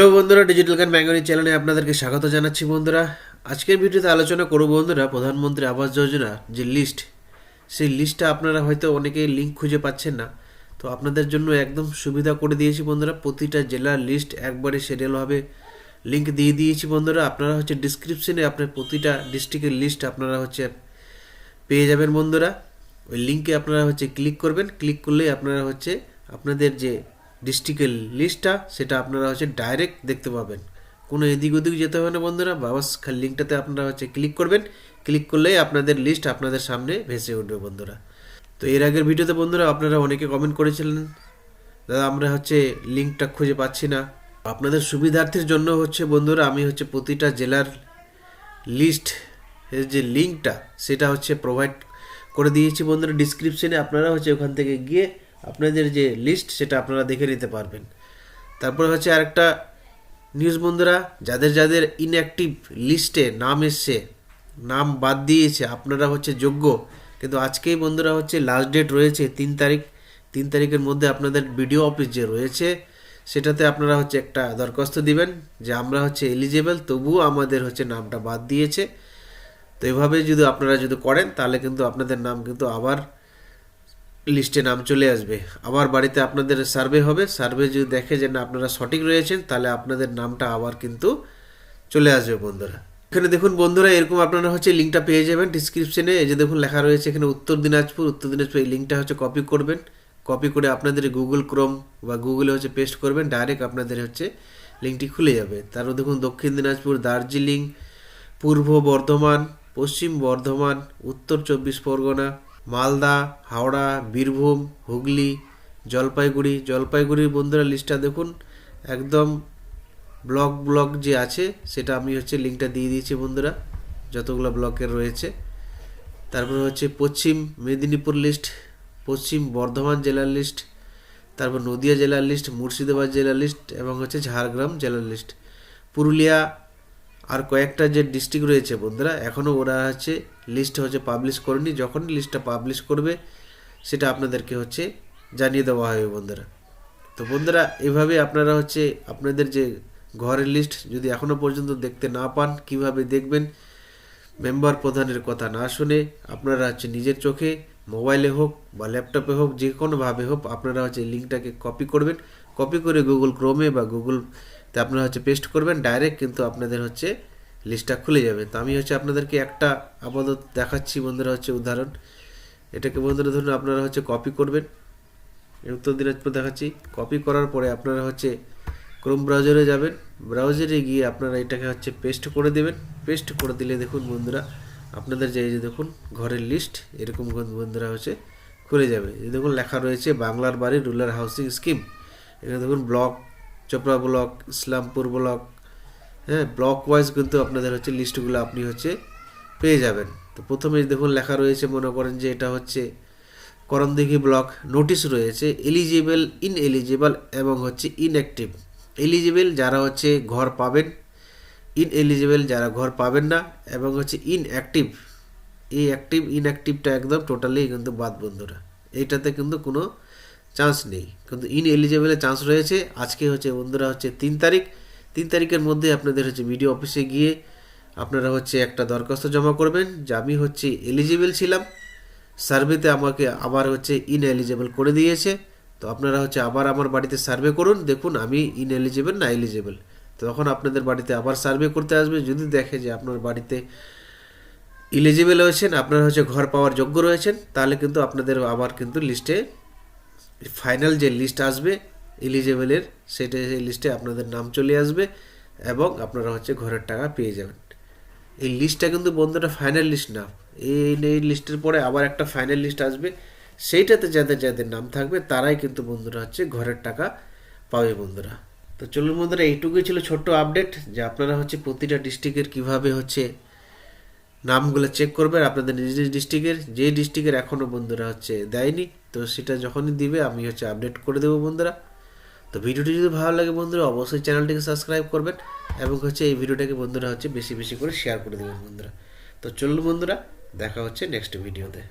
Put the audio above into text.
Hello বন্ধুরা digital গান Bengali চ্যানেলে আপনাদেরকে স্বাগত জানাচ্ছি বন্ধুরা। আজকের ভিডিওতে আলোচনা করব বন্ধুরা, প্রধানমন্ত্রী আবাস যোজনা যে লিস্ট সেই লিস্টটা আপনারা হয়তো অনেকেই লিঙ্ক খুঁজে পাচ্ছেন না। তো আপনাদের জন্য একদম সুবিধা করে দিয়েছি বন্ধুরা, প্রতিটা জেলার লিস্ট একবারে সিরিয়ালভাবে লিঙ্ক দিয়ে দিয়েছি বন্ধুরা, আপনারা হচ্ছে ডিসক্রিপশনে আপনার প্রতিটা ডিস্ট্রিক্টের লিস্ট আপনারা হচ্ছে পেয়ে যাবেন বন্ধুরা। ওই লিঙ্কে আপনারা হচ্ছে ক্লিক করবেন ক্লিক করলেই আপনারা হচ্ছে আপনাদের যে ডিস্ট্রিক্টের লিস্টটা সেটা আপনারা হচ্ছে ডাইরেক্ট দেখতে পাবেন। কোনো এদিক ওদিক যেতে হবে না বন্ধুরা বাবাস খালি লিঙ্কটাতে আপনারা হচ্ছে ক্লিক করবেন। ক্লিক করলেই আপনাদের লিস্ট আপনাদের সামনে ভেসে উঠবে বন্ধুরা। তো এর আগের ভিডিওতে বন্ধুরা আপনারা অনেকে কমেন্ট করেছিলেন, দাদা, আমরা হচ্ছে লিঙ্কটা খুঁজে পাচ্ছি না। আপনাদের সুবিধার্থের জন্য হচ্ছে বন্ধুরা, আমি হচ্ছে প্রতিটা জেলার লিস্ট এর যে লিঙ্কটা সেটা হচ্ছে প্রোভাইড করে দিয়েছি বন্ধুরা। ডিসক্রিপশনে আপনারা হচ্ছে ওখান থেকে গিয়ে আপনাদের যে লিস্ট সেটা আপনারা দেখে নিতে পারবেন। তারপরে হচ্ছে আরেকটা নিউজ বন্ধুরা, যাদের যাদের ইনঅ্যাক্টিভ লিস্টে নাম এসছে, নাম বাদ দিয়েছে, আপনারা হচ্ছে যোগ্য। কিন্তু আজকেই বন্ধুরা হচ্ছে লাস্ট ডেট রয়েছে তিন তারিখ। তিন তারিখের মধ্যে আপনাদের বিডিও অফিস যে রয়েছে, সেটাতে আপনারা হচ্ছে একটা দরখাস্ত দিবেন যে আমরা হচ্ছে এলিজেবল তবুও আমাদের হচ্ছে নামটা বাদ দিয়েছে। তো এভাবে যদি আপনারা যদি করেন, তাহলে কিন্তু আপনাদের নাম কিন্তু আবার লিস্টে নাম চলে আসবে। আবার বাড়িতে আপনাদের সার্ভে হবে। সার্ভে যদি দেখে যে না, আপনারা সঠিক রয়েছেন, তাহলে আপনাদের নামটা আবার কিন্তু চলে আসবে বন্ধুরা। এখানে দেখুন বন্ধুরা, এরকম আপনারা হচ্ছে লিঙ্কটা পেয়ে যাবেন ডিসক্রিপশনে এই যে দেখুন, লেখা রয়েছে এখানে উত্তর দিনাজপুর। উত্তর দিনাজপুর এই লিঙ্কটা হচ্ছে কপি করবেন। কপি করে আপনাদের গুগল ক্রোম বা গুগলে হচ্ছে পেস্ট করবেন। ডাইরেক্ট আপনাদের হচ্ছে লিঙ্কটি খুলে যাবে। তারপর দেখুন, দক্ষিণ দিনাজপুর, দার্জিলিং, পূর্ব বর্ধমান, পশ্চিম বর্ধমান, উত্তর চব্বিশ পরগনা মালদা, হাওড়া, বীরভূম, হুগলি, জলপাইগুড়ি। জলপাইগুড়ির বন্ধুরা লিস্টটা দেখুন। একদম ব্লক ব্লক যে আছে, সেটা আমি হচ্ছে লিঙ্কটা দিয়ে দিয়েছি বন্ধুরা, যতগুলো ব্লকের রয়েছে। তারপরে হচ্ছে পশ্চিম মেদিনীপুর লিস্ট পশ্চিম বর্ধমান জেলার লিস্ট তারপর নদিয়া জেলার লিস্ট মুর্শিদাবাদ জেলার লিস্ট এবং হচ্ছে ঝাড়গ্রাম জেলার লিস্ট পুরুলিয়া আর কয়েকটা যে ডিস্ট্রিক্ট রয়েছে বন্ধুরা, এখনও ওরা হচ্ছে লিস্ট হচ্ছে পাবলিশ করেনি। যখন লিস্টটা পাবলিশ করবে, সেটা আপনাদেরকে হচ্ছে জানিয়ে দেওয়া হবে বন্ধুরা। তো বন্ধুরা, এভাবে আপনারা হচ্ছে আপনাদের যে ঘরের লিস্ট যদি এখনও পর্যন্ত দেখতে না পান, কীভাবে দেখবেন? মেম্বার প্রধানের কথা না শুনে আপনারা হচ্ছে নিজের চোখে মোবাইলে হোক বা ল্যাপটপে হোক যে কোনোভাবে হোক, আপনারা হচ্ছে লিঙ্কটাকে কপি করবেন। কপি করে গুগল ক্রোমে বা গুগলতে আপনারা হচ্ছে পেস্ট করবেন ডাইরেক্ট কিন্তু আপনাদের হচ্ছে লিস্টটা খুলে যাবে। তো আমি হচ্ছে আপনাদেরকে একটা আপাতত দেখাচ্ছি বন্ধুরা হচ্ছে উদাহরণ। এটাকে বন্ধুরা ধরুন আপনারা হচ্ছে কপি করবেন। উত্তর দিনাজপুর দেখাচ্ছি। কপি করার পরে আপনারা হচ্ছে ক্রোম ব্রাউজারে যাবেন। ব্রাউজারে গিয়ে আপনারা এটাকে হচ্ছে পেস্ট করে দেবেন। পেস্ট করে দিলে দেখুন বন্ধুরা, আপনাদের যে যে দেখুন ঘরের লিস্ট এরকম বন্ধুরা হচ্ছে খুলে যাবে। দেখুন লেখা রয়েছে বাংলার বাড়ি রুরাল হাউসিং স্কিম। এখানে দেখুন block Chopra block, Islampur block হ্যাঁ ব্লক ওয়াইজ কিন্তু আপনাদের হচ্ছে লিস্টগুলো আপনি হচ্ছে পেয়ে যাবেন। তো প্রথমে দেখুন লেখা রয়েছে, মনে করেন যে এটা হচ্ছে করণদিঘি ব্লক। নোটিশ রয়েছে এলিজিবল ইন এলিজিবল এবং হচ্ছে ইনঅ্যাক্টিভ এলিজিবল যারা হচ্ছে ঘর পাবেন ইন এলিজিবল যারা ঘর পাবেন না এবং হচ্ছে ইনঅ্যাক্টিভ এই অ্যাক্টিভ ইনঅ্যাক্টিভটা একদম টোটালি কিন্তু বাদ বন্ধুরা। এইটাতে কিন্তু কোনো চান্স নেই। কিন্তু ইন এলিজিবলের চান্স রয়েছে। আজকে হচ্ছে বন্ধুরা হচ্ছে তিন তারিখ। তিন তারিখের মধ্যে আপনাদের হচ্ছে বিডিও অফিসে গিয়ে আপনারা হচ্ছে একটা দরখাস্ত জমা করবেন। যে আমি হচ্ছে এলিজিবল ছিলাম। সার্ভেতে আমাকে আবার হচ্ছে ইন এলিজিবল করে দিয়েছে। তো আপনারা হচ্ছে আবার আমার বাড়িতে সার্ভে করুন। দেখুন, আমি ইন এলিজিবল না এলিজিবল তখন আপনাদের বাড়িতে আবার সার্ভে করতে আসবে। যদি দেখে যে আপনার বাড়িতে ইলিজিবল হয়েছেন আপনারা হচ্ছে ঘর পাওয়ার যোগ্য রয়েছেন, তাহলে কিন্তু আপনাদের আবার কিন্তু লিস্টে ফাইনাল যে লিস্ট আসবে এলিজিবলের সেটা সেই লিস্টে আপনাদের নাম চলে আসবে এবং আপনারা হচ্ছে ঘরের টাকা পেয়ে যাবেন। এই লিস্টটা কিন্তু বন্ধুরা ফাইনাল লিস্ট না। এই এই লিস্টের পরে আবার একটা ফাইনাল লিস্ট আসবে। সেইটাতে যাদের যাদের নাম থাকবে, তারাই কিন্তু বন্ধুরা হচ্ছে ঘরের টাকা পাবে বন্ধুরা। তো চলুন বন্ধুরা, এইটুকুই ছিল ছোট্ট আপডেট যে আপনারা হচ্ছে প্রতিটা ডিস্ট্রিক্টের কীভাবে হচ্ছে নামগুলো চেক করবেন আপনাদের নিজ নিজ ডিস্ট্রিক্টের যে ডিস্ট্রিক্টের এখনও বন্ধুরা হচ্ছে দেয়নি, তো সেটা যখনই দিবে আমি হচ্ছে আপডেট করে দেবো বন্ধুরা। তো ভিডিওটি যদি ভালো লাগে বন্ধুরা, অবশ্যই চ্যানেলটিকে সাবস্ক্রাইব করবেন এবং হচ্ছে এই ভিডিওটাকে বন্ধুরা হচ্ছে বেশি বেশি করে শেয়ার করে দেবেন বন্ধুরা। তো চলুন বন্ধুরা, দেখা হচ্ছে নেক্সট ভিডিওতে